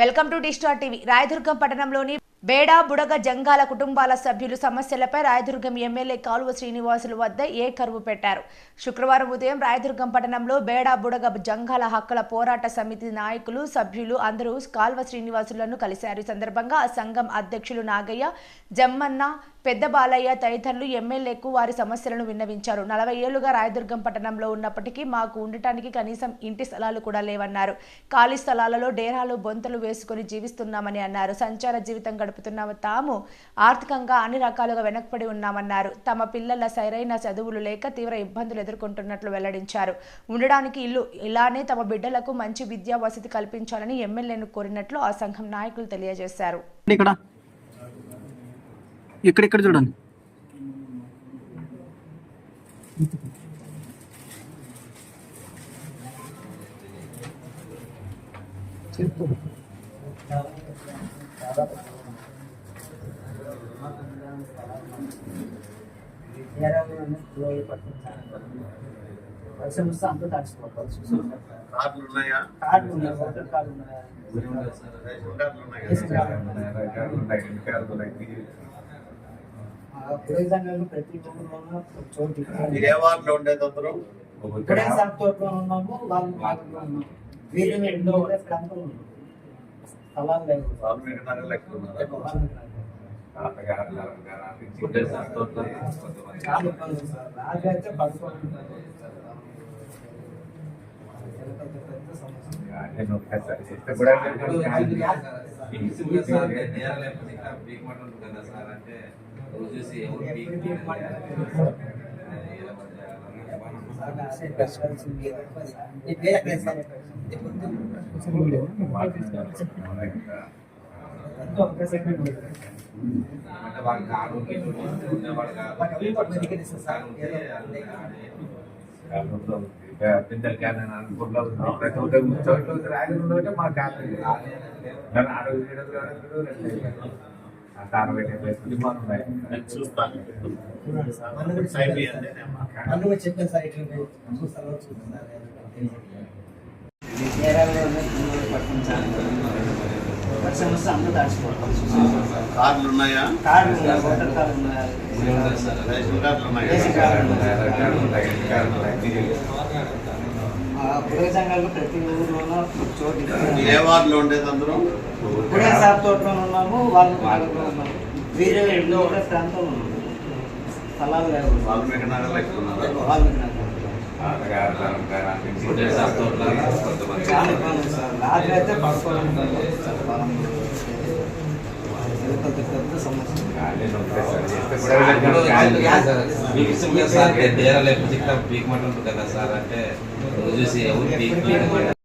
Welcome to D Star TV. Rayadurgam పట్టణంలోని బేడా బుడగ జంగాల కుటుంబాల సభ్యులు సమస్యలపై రాయదుర్గం ఎమ్మెల్యే కాలువ శ్రీనివాసులు వద్ద ఏ కరువు పెట్టారు? శుక్రవారం ఉదయం రాయదుర్గం పట్టణంలో బేడా బుడగ జంగాల హక్కుల పోరాట సమితి నాయకులు సభ్యులు అందరూ కాల్వ శ్రీనివాసులను కలిశారు. ఈ సందర్భంగా ఆ సంఘం అధ్యక్షులు నాగయ్య జమ్మన్న పెద్ద బాలయ్య తదితరులు ఎమ్మెల్యేకు వారి సమస్యలను విన్నవించారు. నలభై ఏళ్ళుగా రాయదుర్గం పట్టణంలో ఉన్నప్పటికీ మాకు ఉండటానికి కనీసం ఇంటి స్థలాలు కూడా లేవన్నారు. ఖాళీ స్థలాలలో డేరాలు బొంతలు వేసుకుని జీవిస్తున్నామని అన్నారు. సంచార జీవితం గడుపుతున్న తాము ఆర్థికంగా అన్ని రకాలుగా వెనకబడి ఉన్నామన్నారు. తమ పిల్లల సరైన చదువులు లేక తీవ్ర ఇబ్బందులు ఎదుర్కొంటున్నట్లు వెల్లడించారు. ఉండడానికి ఇల్లు ఇలానే తమ బిడ్డలకు మంచి విద్యా వసతి కల్పించాలని ఎమ్మెల్యేను కోరినట్లు ఆ సంఘం నాయకులు తెలియజేశారు. ఇక్కడ ఇక్కడ ఇక్కడ చూడండి? వర్షం వస్తే అంతా కార్లు ఉన్నాయా ఉన్నాయి ఓటర్ ఉన్నాయి ఉన్నాయి కార్డు ఉన్నాయి. ప్రతి మీరు ఏ వార్డులో ఉండేది అందరూ? తోటలో ఉన్నాము వాళ్ళు వీరు రెండో స్థలాలు లేవు. నగర్ లెక్క ఉన్నారు? చాలా ఇబ్బంది ఉంది సార్ నాకైతే పడుకోవాలి పెద్ద సమస్య ఎప్పుడు సార్ ఉంది. అనుకుంటా ప్రతి ఒక్క చోట్ల రాయలు మా క్యాన్ ఆరోగ్య చేయడం ఉన్నాయి చూస్తాను కూడా చూస్తాను వర్షం వస్తే అందరూ తడిచిపోతారు కార్లు ఉన్నాయా కార్డు ఉన్నాయి ఓటర్ కార్డు ఉన్నాయి రేషన్ కార్డులు ఉన్నాయా ఆ ప్రయోజనాలు ప్రతి ఊర్లోనూ చోటు ఏ వార్డులో ఉండేది అందరూ ఇప్పుడే సార్ తోటలో ఉన్నాము వాళ్ళు వీరే ప్రాంతంలో ఉన్నాము. స్థలాలు లేవు. వాల్మీకి నగర్ లెక్క ఉన్నారు? వాళ్ళు నాకు చాలా ఇబ్బంది ఉంది సార్. నాకైతే పడుకోవడం పెద్ద పెద్ద సమస్య. డేరా లేకపోతే ఇక్కడ పీక్ మాట ఉంటుంది కదా సార్ అంటే చూసి ఎవరు పీక్